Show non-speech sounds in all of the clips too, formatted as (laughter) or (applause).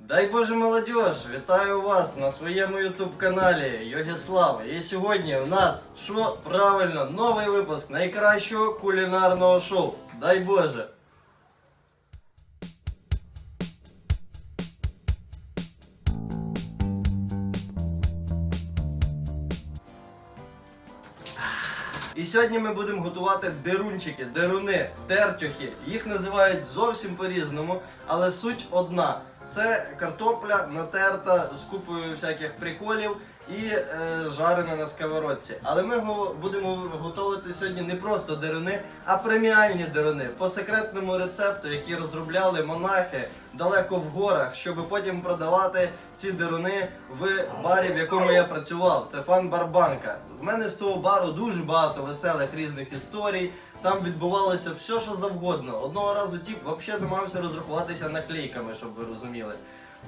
Дай Боже молодіж, вітаю вас на своєму ютуб каналі Йогіслав. І сьогодні у нас що правильно, новий випуск найкращого кулінарного шоу. Дай Боже. І сьогодні ми будемо готувати дерунчики, деруни, тертюхи. Їх називають зовсім по-різному, але суть одна. Це картопля натерта з купою всяких приколів і е, жарена на сковородці. Але ми го- будемо готувати сьогодні не просто деруни, а преміальні деруни по секретному рецепту, який розробляли монахи далеко в горах, щоб потім продавати ці деруни в барі, в якому я працював. Це фан Барбанка. В мене з того бару дуже багато веселих різних історій. Там відбувалося все, що завгодно. Одного разу тіп взагалі намагався розрахуватися наклейками, щоб ви розуміли.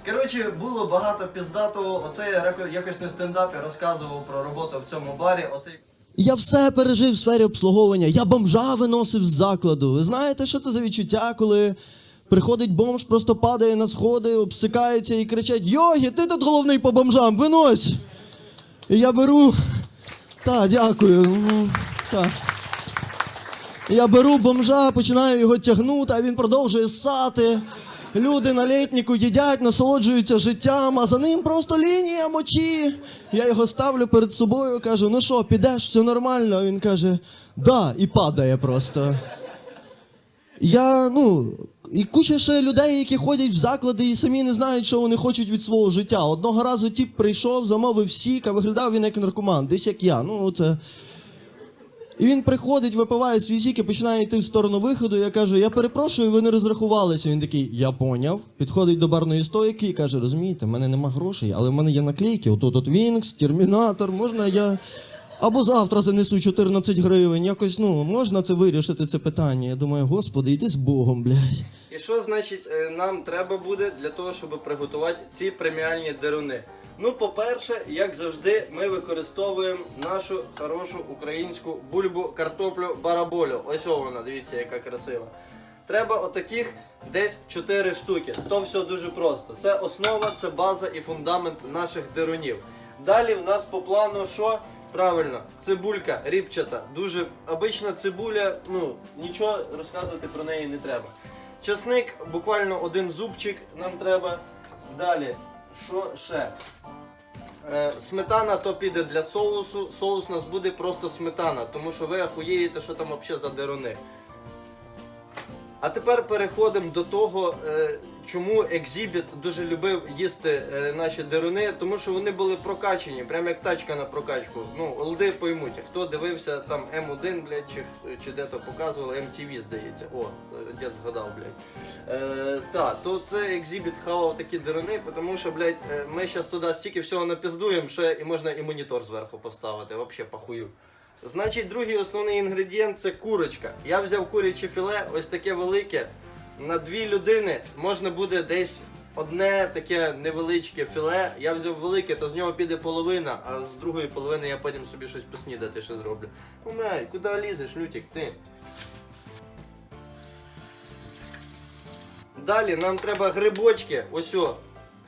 Коротше, було багато піздатого. Оце я якось на стендапі розказував про роботу в цьому барі. Оцей Я все пережив в сфері обслуговування. Я бомжа виносив з закладу. Ви знаєте, що це за відчуття, коли приходить бомж, просто падає на сходи, обсикається і кричать: Йогі, ти тут головний по бомжам, винось! І я беру. Та, дякую. ну, Та. Я беру бомжа, починаю його тягнути, а він продовжує ссати. Люди на літніку їдять, насолоджуються життям, а за ним просто лінія мочі. Я його ставлю перед собою, кажу: ну що, підеш, все нормально. А він каже, да, і падає просто. Я, ну, і куча ще людей, які ходять в заклади і самі не знають, що вони хочуть від свого життя. Одного разу тіп прийшов, замовив сік, а виглядав він як наркоман, десь як я. Ну, це. І він приходить, випиває свій сік і починає йти в сторону виходу. Я кажу, я перепрошую, ви не розрахувалися. Він такий, я поняв. Підходить до барної стойки і каже: розумієте, в мене нема грошей, але в мене є наклейки. Отут от Вінкс, Термінатор, можна я. Або завтра занесу 14 гривень. Якось ну можна це вирішити, це питання. Я думаю, господи, йди з Богом, блядь. І що значить е, нам треба буде для того, щоб приготувати ці преміальні деруни? Ну, по-перше, як завжди, ми використовуємо нашу хорошу українську бульбу, картоплю, бараболю. Ось вона, дивіться, яка красива. Треба отаких десь 4 штуки. То все дуже просто. Це основа, це база і фундамент наших дерунів. Далі в нас по плану що? Правильно, цибулька ріпчата. Дуже обична цибуля, ну нічого розказувати про неї не треба. Часник, буквально один зубчик нам треба. Далі, що ще? Е, Сметана то піде для соусу. Соус у нас буде просто сметана, тому що ви ахуєєте, що там взагалі за дерони. А тепер переходимо до того, е, чому Екзібіт дуже любив їсти е, наші деруни, тому що вони були прокачені, прям як тачка на прокачку. Ну, олди поймуть, хто дивився там М1, блядь, чи, чи де то показували, MTV, здається. О, дід згадав, блядь. Е, та, то це Екзібіт хавав такі деруни, тому що, блядь, е, ми зараз туди стільки всього напіздуємо, ще і можна і монітор зверху поставити, вообще похую. Значить, другий основний інгредієнт це курочка. Я взяв куряче філе, ось таке велике. На дві людини можна буде десь одне таке невеличке філе. Я взяв велике, то з нього піде половина, а з другої половини я потім собі щось поснідати ще зроблю. Май, куди лізеш, Лютик, ти? Далі нам треба грибочки, ось о,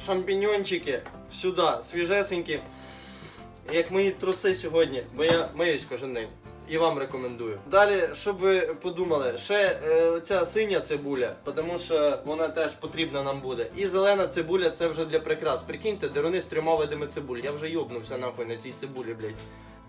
шампіньончики сюди, свіжесенькі. Як мої труси сьогодні, бо я миюсь кожен день. І вам рекомендую. Далі, щоб ви подумали, ще е, ця синя цибуля, тому що вона теж потрібна нам буде. І зелена цибуля це вже для прикрас. Прикиньте, деруни з трьома видами цибуль. Я вже йобнувся нахуй на цій цибулі, блядь.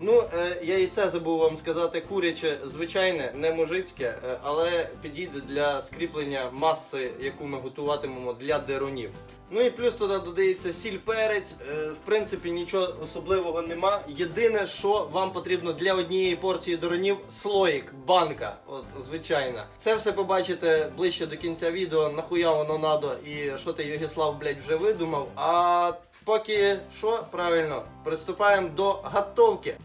Ну, е, я і це забув вам сказати, куряче, звичайне, не мужицьке, е, але підійде для скріплення маси, яку ми готуватимемо для дерунів. Ну і плюс туди додається сіль перець. Е, В принципі, нічого особливого нема. Єдине, що вам потрібно для однієї порції доронів слоїк, банка. От звичайна. Це все побачите ближче до кінця відео. Нахуя воно надо і що ти Йогіслав, блядь, вже видумав. А поки що, правильно, приступаємо до готовки.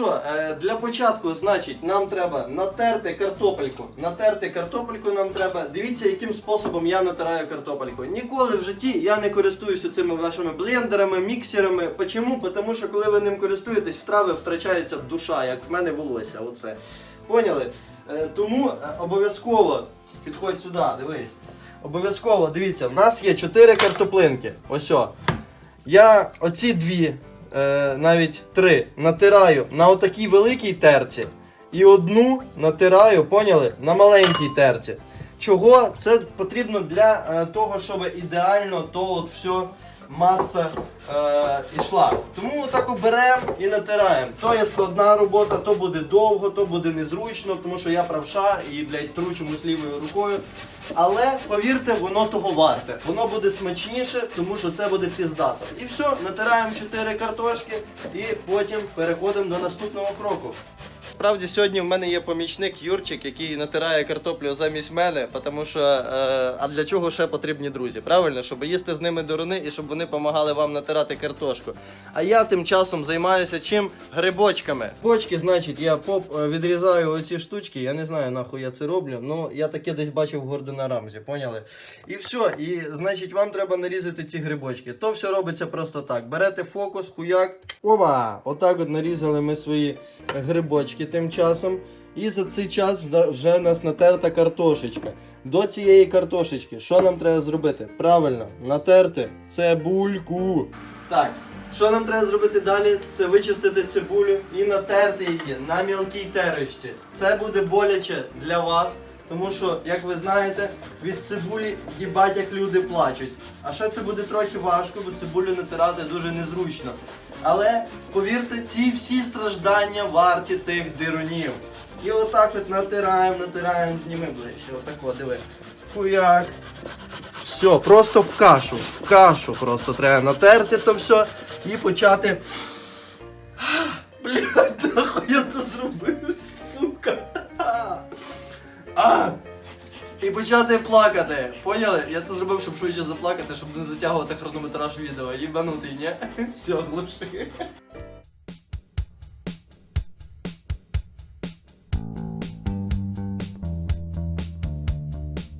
Що, е, для початку, значить, нам треба натерти картопельку. Натерти картопельку нам треба. Дивіться, яким способом я натираю картопельку. Ніколи в житті я не користуюся цими вашими блендерами, міксерами. Почому? Тому що коли ви ним користуєтесь, в трави втрачається душа, як в мене волосся. Оце. Поняли? Е, тому е, обов'язково підходь сюди, дивись. Обов'язково, дивіться, в нас є чотири картоплинки. Ось. Я оці дві, е, навіть три, натираю на отакій великій терці. І одну натираю, поняли, на маленькій терці. Чого? Це потрібно для е, того, щоб ідеально то от все маса е, ішла. Тому отак беремо і натираємо. То є складна робота, то буде довго, то буде незручно, тому що я правша і, блядь, тру чомусь лівою рукою. Але повірте, воно того варте. Воно буде смачніше, тому що це буде піздато. І все, натираємо 4 картошки і потім переходимо до наступного кроку. Справді сьогодні в мене є помічник Юрчик, який натирає картоплю замість мене, тому що е, а для чого ще потрібні друзі? Правильно, щоб їсти з ними доруни і щоб вони допомагали вам натирати картошку. А я тим часом займаюся чим? Грибочками. Грибочки, значить, я поп е, відрізаю оці штучки. Я не знаю нахуй я це роблю. Ну я таке десь бачив Гордона Рамзі, поняли? І все. І значить, вам треба нарізати ці грибочки. То все робиться просто так. Берете фокус, хуяк. Оба! Отак от нарізали ми свої грибочки тим часом. І за цей час вже в нас натерта картошечка. До цієї картошечки, що нам треба зробити? Правильно, натерти цибульку. Так, що нам треба зробити далі? Це вичистити цибулю і натерти її на мілкій терочці. Це буде боляче для вас. Тому що, як ви знаєте, від цибулі їбать як люди плачуть. А ще це буде трохи важко, бо цибулю натирати дуже незручно. Але повірте, ці всі страждання варті тих дирунів. І отак от натираємо, натираємо, зніми ближче. Отак от, диви. Хуяк. Все, просто в кашу. В кашу просто треба натерти то все і почати. Блядь, нахуй я це зробив, сука. А! І почати плакати. Поняли? Я це зробив, щоб швидше заплакати, щоб не затягувати хронометраж відео. Їбанутий, ні? (laughs) Все, глуши.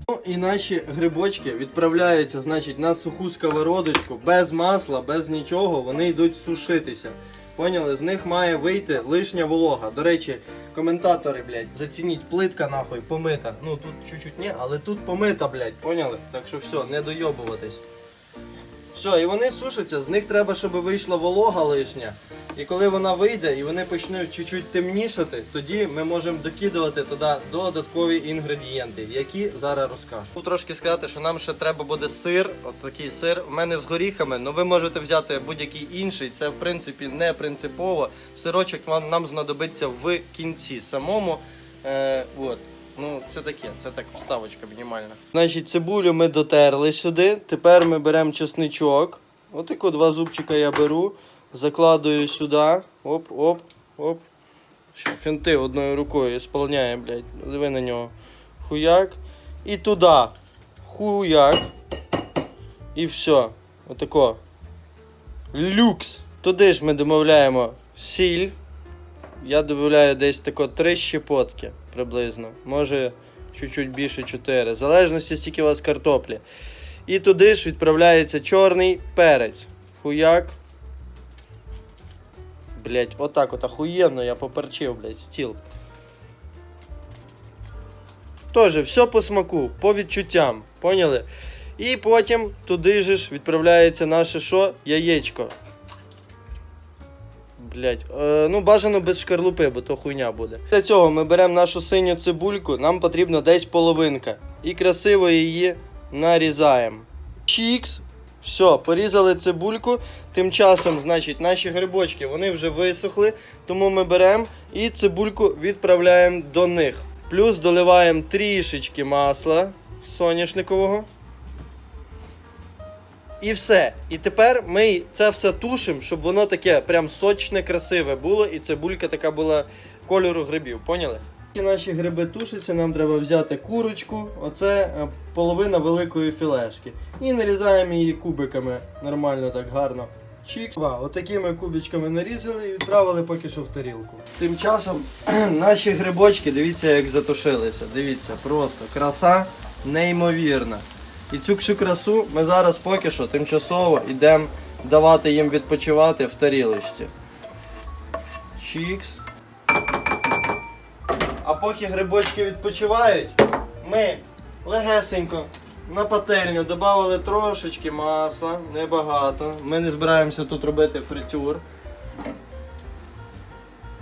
Ну і наші грибочки відправляються, значить, на суху сковородочку, без масла, без нічого, вони йдуть сушитися. Поняли? З них має вийти лишня волога. До речі, коментатори, блядь, зацініть, плитка нахуй помита. Ну тут чуть-чуть ні, але тут помита, блядь, поняли? Так що все, не дойобуватись. Все, і вони сушаться, з них треба, щоб вийшла волога лишня. І коли вона вийде і вони почнуть чуть-чуть темнішати, тоді ми можемо докидувати туди додаткові інгредієнти, які зараз розкажу. Хочу трошки сказати, що нам ще треба буде сир, от такий сир. У мене з горіхами, але ви можете взяти будь-який інший. Це в принципі не принципово. Сирочок вам нам знадобиться в кінці самому. Е, от. Ну, це таке, це так вставочка мінімальна. Значить, цибулю ми дотерли сюди. Тепер ми беремо чесничок. Отако два зубчика я беру, закладую сюди. Оп, оп, оп. Фінти одною рукою сповняє, блядь. Диви на нього. Хуяк. І туди. Хуяк. І все. Отако. Люкс. Туди ж ми додаємо сіль. Я додаю десь тако три щепотки приблизно. Може чуть-чуть більше 4. В залежності стільки у вас картоплі. І туди ж відправляється чорний перець. Хуяк. Блять, отак от охуєнно я поперчив, блять, стіл. Тоже все по смаку, по відчуттям. Поняли? І потім туди же ж відправляється наше що? Яєчко. Блять, е, ну бажано без шкарлупи, бо то хуйня буде. Для цього ми беремо нашу синю цибульку, нам потрібно десь половинка. І красиво її нарізаємо. Чікс. Все, порізали цибульку. Тим часом, значить, наші грибочки вони вже висохли, тому ми беремо і цибульку відправляємо до них. Плюс доливаємо трішечки масла соняшникового. І все. І тепер ми це все тушимо, щоб воно таке прям сочне, красиве було, і цибулька така була кольору грибів, поняли? Наші гриби тушаться, нам треба взяти курочку, оце е, половина великої філешки. І нарізаємо її кубиками нормально, так гарно. Чік. Отакими кубичками нарізали і відправили поки що в тарілку. Тим часом (clears throat) наші грибочки, дивіться, як затушилися. Дивіться, просто краса неймовірна. І цю всю красу ми зараз поки що тимчасово йдемо давати їм відпочивати в тарілочці. Чікс. Поки грибочки відпочивають, ми легесенько на пательню додали трошечки масла, небагато. Ми не збираємося тут робити фритюр.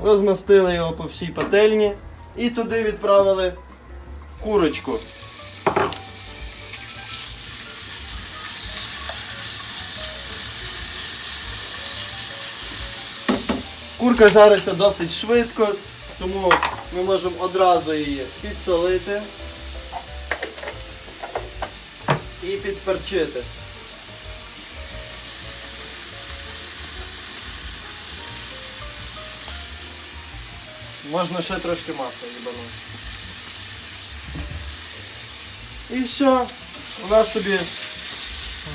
Розмастили його по всій пательні і туди відправили курочку. Курка жариться досить швидко, тому ми можемо одразу її підсолити і підперчити. Можна ще трошки масла їбанути. І все, вона собі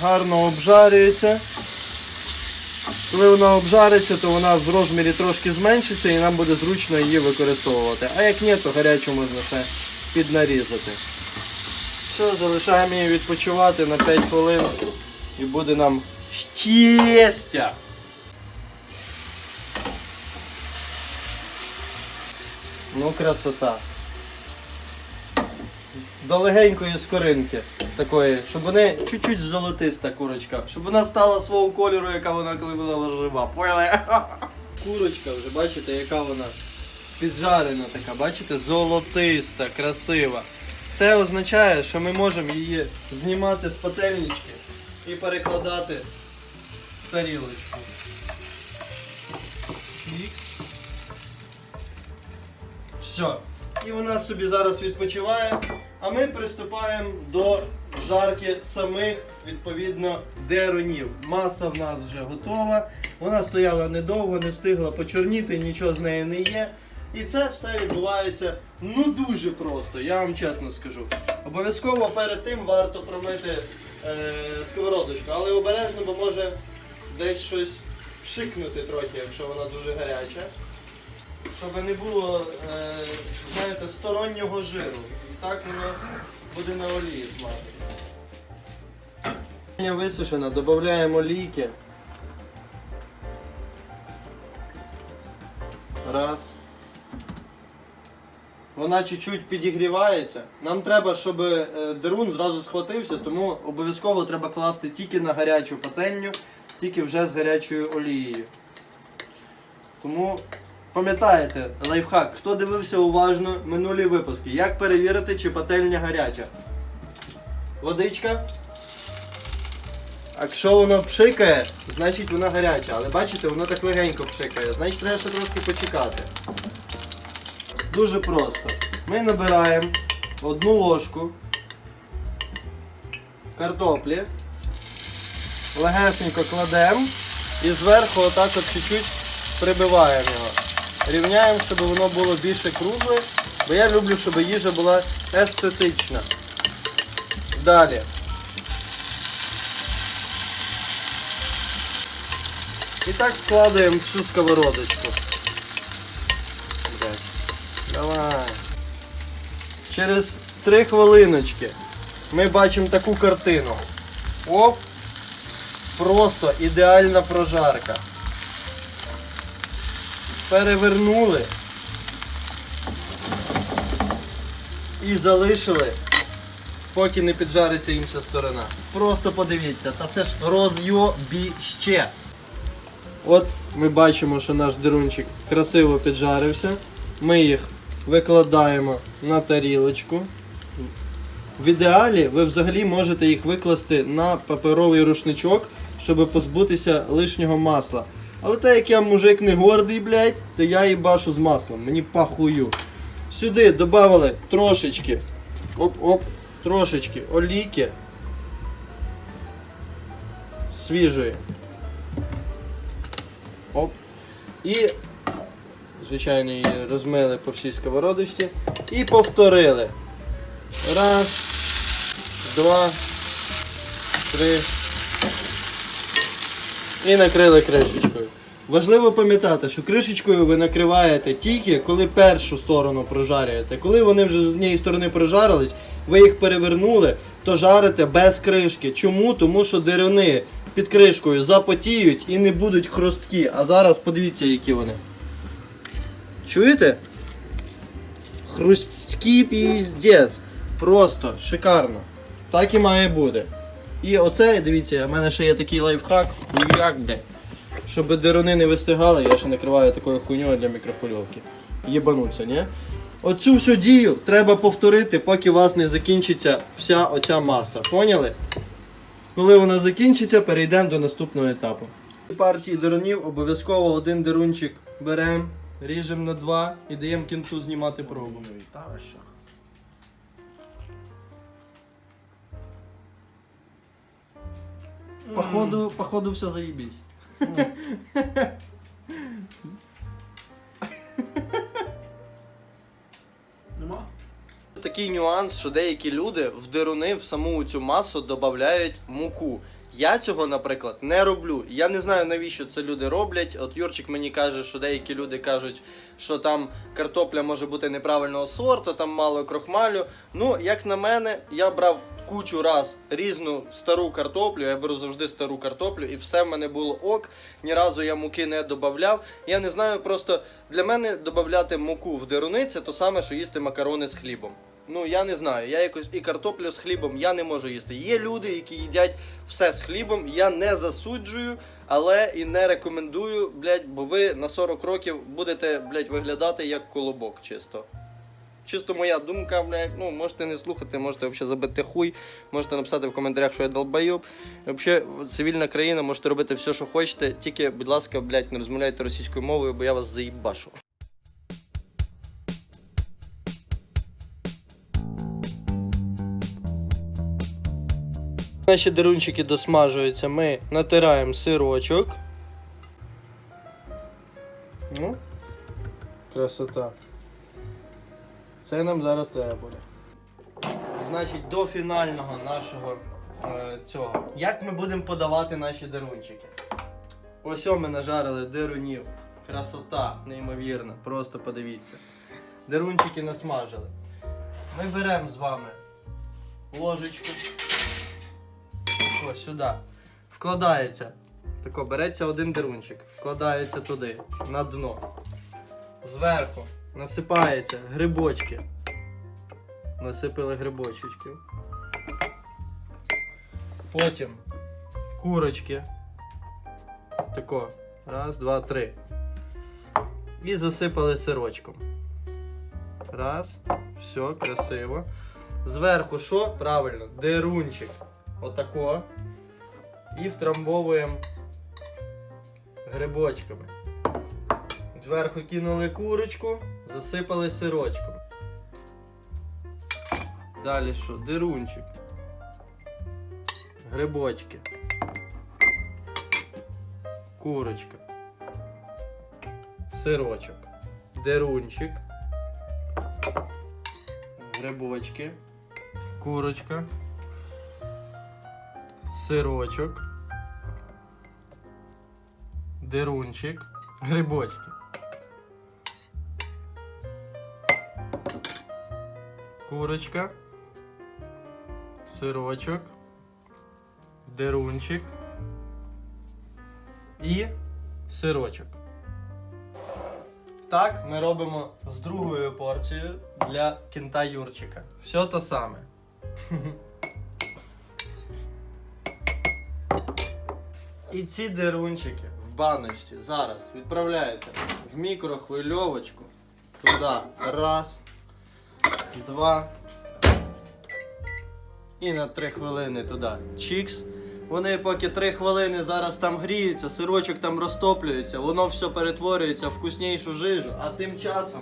гарно обжарюється. Коли вона обжариться, то вона в розмірі трошки зменшиться і нам буде зручно її використовувати. А як ні, то гарячу можна ще піднарізати. Все, залишаємо її відпочивати на 5 хвилин і буде нам щастя. Ну, красота. До легенької скоринки такої, щоб вони чуть-чуть золотиста курочка, щоб вона стала свого кольору, яка вона коли була жива. Поняли? (laughs) Курочка вже, бачите, яка вона піджарена така, бачите, золотиста, красива. Це означає, що ми можемо її знімати з пательнички і перекладати в тарілочку. Все. І вона собі зараз відпочиває. А ми приступаємо до жарки самих, відповідно, дерунів. Маса в нас вже готова. Вона стояла недовго, не встигла почорніти, нічого з нею не є. І це все відбувається ну дуже просто, я вам чесно скажу. Обов'язково перед тим варто промити е, сковородочку, але обережно, бо може десь щось пшикнути трохи, якщо вона дуже гаряча. Щоб не було, е, знаєте, стороннього жиру. І так воно буде на олії смажити. Висушена, додаємо олійки. Раз. Вона чуть-чуть підігрівається. Нам треба, щоб е, дерун зразу схватився, тому обов'язково треба класти тільки на гарячу пательню, тільки вже з гарячою олією. Тому пам'ятаєте, лайфхак, хто дивився уважно минулі випуски, як перевірити, чи пательня гаряча. Водичка. Якщо воно пшикає, значить вона гаряча. Але бачите, воно так легенько пшикає, значить треба ще трошки почекати. Дуже просто. Ми набираємо одну ложку картоплі, легесенько кладемо і зверху отак от чуть-чуть прибиваємо його. Рівняємо, щоб воно було більше кругле, бо я люблю, щоб їжа була естетична. Далі. І так складаємо всю сковородочку. Давай. Через три хвилиночки ми бачимо таку картину. Оп! Просто ідеальна прожарка. Перевернули і залишили, поки не піджариться інша сторона. Просто подивіться, та це ж розйобіще. От ми бачимо, що наш дерунчик красиво піджарився. Ми їх викладаємо на тарілочку. В ідеалі ви взагалі можете їх викласти на паперовий рушничок, щоб позбутися лишнього масла. Але так як я мужик не гордий, блядь, то я її башу з маслом. Мені пахую. Сюди додали трошечки. Оп-оп, трошечки олійки. Свіжої. Оп. І, звичайно, її розмили по всій сковородочці. І повторили. Раз, два, три, І накрили кришечкою. Важливо пам'ятати, що кришечкою ви накриваєте тільки коли першу сторону прожарюєте. Коли вони вже з однієї сторони прожарились, ви їх перевернули, то жарите без кришки. Чому? Тому що деруни під кришкою запотіють і не будуть хрусткі. А зараз подивіться, які вони. Чуєте? Хрусткі піздець. Просто шикарно. Так і має бути. І оце, дивіться, в мене ще є такий лайфхак. Ну як, бля. Щоб деруни не вистигали, я ще накриваю такою хуйньою для мікрохвильовки. Єбануться, ні? Оцю всю дію треба повторити, поки у вас не закінчиться вся оця маса. Поняли? Коли вона закінчиться, перейдемо до наступного етапу. Партії дерунів обов'язково один дерунчик беремо, ріжемо на два і даємо кінту знімати пробу. Походу, походу все заїбісь. (laughs) Нема? Такий нюанс, що деякі люди в деруни в саму цю масу додають муку. Я цього, наприклад, не роблю. Я не знаю, навіщо це люди роблять. От Юрчик мені каже, що деякі люди кажуть, що там картопля може бути неправильного сорту, там мало крохмалю. Ну, як на мене, я брав кучу раз різну стару картоплю, я беру завжди стару картоплю, і все в мене було ок. Ні разу я муки не додавав. Я не знаю, просто для мене додати муку в деруни це то саме, що їсти макарони з хлібом. Ну я не знаю, я якось і картоплю з хлібом я не можу їсти. Є люди, які їдять все з хлібом. Я не засуджую, але і не рекомендую, блядь, бо ви на 40 років будете, блядь, виглядати як колобок чисто. Чисто моя думка, блядь, ну можете не слухати, можете взагалі забити хуй, можете написати в коментарях, що я долбайоб. Взагалі, цивільна країна, можете робити все, що хочете, тільки, будь ласка, блядь, не розмовляйте російською мовою, бо я вас заїбашу. Наші дерунчики досмажуються, ми натираємо сирочок. Ну, красота. Це нам зараз треба буде. Значить, до фінального нашого е, цього. Як ми будемо подавати наші дерунчики? Ось ми нажарили дерунів. Красота, неймовірна. Просто подивіться. Дерунчики насмажили. Ми беремо з вами ложечку. Ось сюди. Вкладається. Тако, береться один дерунчик, вкладається туди, на дно. Зверху насипається грибочки. Насипили грибочечки. Потім курочки. Тако. Раз, два, три. І засипали сирочком. Раз. Все, красиво. Зверху що? Правильно, дерунчик. Отако. І втрамбовуємо грибочками. Зверху кинули курочку, засипали сирочком. Далі що? Дирунчик. Грибочки. Курочка. Сирочок. Дерунчик. Грибочки. Курочка. Сирочок. Дерунчик. Грибочки. Курочка. Сирочок. Дерунчик. І сирочок. Так ми робимо з другою порцією для кінта Юрчика. Все то саме. І ці дерунчики в баночці зараз відправляються в мікрохвильовочку. Туди. Раз, два. І на три хвилини туди. Чікс. Вони поки три хвилини зараз там гріються, сирочок там розтоплюється, воно все перетворюється в вкуснішу жижу. А тим часом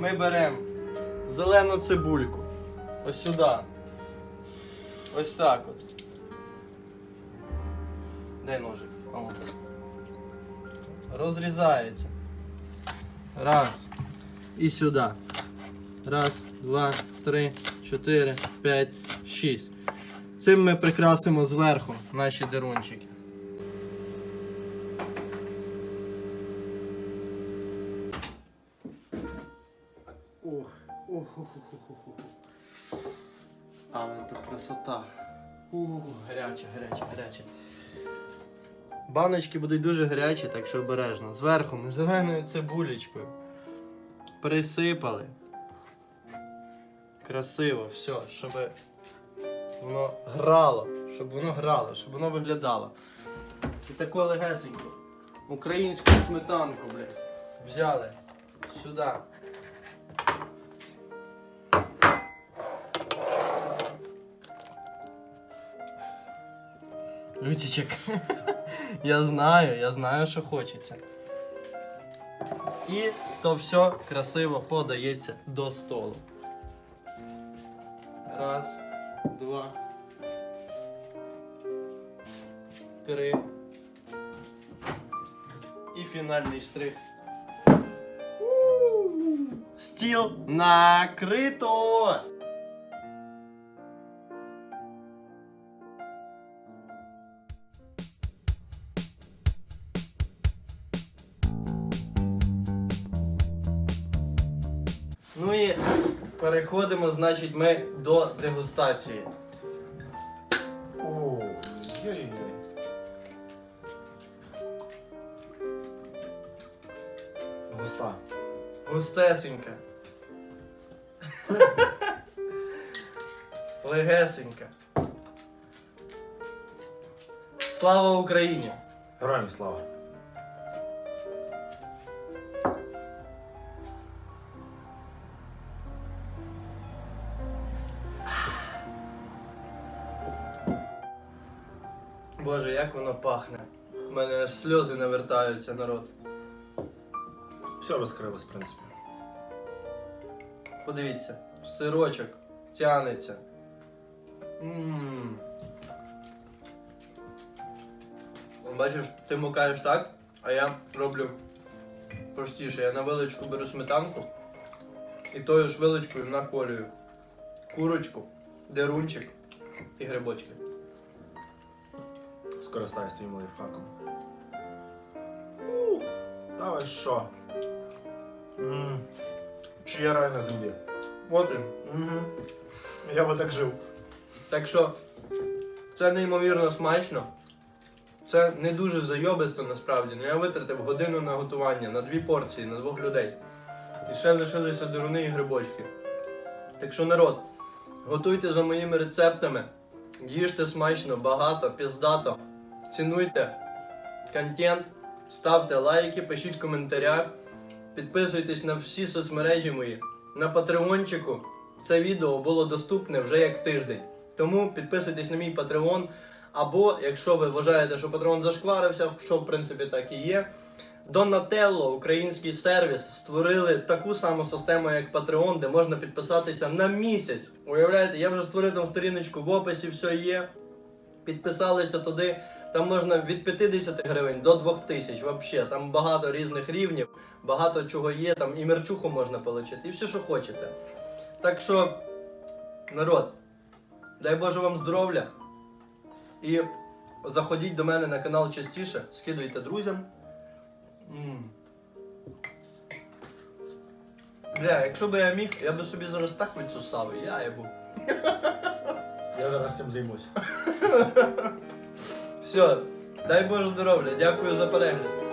ми беремо зелену цибульку. Ось сюди. Ось так от. Дай ножик. О. Розрізається. Раз. І сюди. Раз, два, три, чотири, п'ять, шість. Цим ми прикрасимо зверху наші дерунчики. Ох, ох, ох, ох, ох. Але то красота. Ух, гаряче, гаряче, гаряче. Баночки будуть дуже гарячі, так що обережно. Зверху ми зеленою цибулечкою присипали. Красиво, все, щоб воно грало, щоб воно грало, щоб воно виглядало. І таку легесеньку. Українську сметанку, блядь. Взяли сюди. Лютичек. (laughs) я знаю, я знаю, що хочеться. І то все красиво подається до столу. Раз, два. Три. І фінальний штрих. Стіл накрито! Ну і Переходимо, значить, ми до дегустації. О, ой-ой-ой. Густа. Густесенька. (laughs) Легесенька. Слава Україні! Героям слава. Пахне. У мене аж сльози навертаються, народ. Все розкрилось, в принципі. Подивіться, сирочок тянеться. Ммм. Бачиш, ти мукаєш так, а я роблю простіше. Я на виличку беру сметанку і тою ж виличкою наколюю курочку, дерунчик і грибочки. Скористаюсь твоїм лайфхаком. Та ви що? М, Чи я рай на землі? От він. Угу. Я би так жив. Так що це неймовірно смачно. Це не дуже зайобисто насправді. Ну я витратив годину на готування на дві порції, на двох людей. І ще лишилися деруни і грибочки. Так що народ, готуйте за моїми рецептами, їжте смачно, багато, піздато, цінуйте контент, ставте лайки, пишіть в коментарях, підписуйтесь на всі соцмережі мої. На патреончику це відео було доступне вже як тиждень. Тому підписуйтесь на мій патреон. Або, якщо ви вважаєте, що патреон зашкварився, що в принципі так і є. Donatello, український сервіс, створили таку саму систему, як Patreon, де можна підписатися на місяць. Уявляєте, я вже створив там сторіночку в описі, все є. Підписалися туди. Там можна від 50 гривень до 2000 взагалі. Там багато різних рівнів, багато чого є, там і мерчуху можна отримати, і все, що хочете. Так що, народ, дай Боже вам здоров'я. І заходіть до мене на канал частіше, скидуйте друзям. Бля, якщо би я міг, я би собі зараз так відсусав, і я був. Я зараз цим займусь. (laughs) Все, дай Боже здоров'я, дякую за перегляд.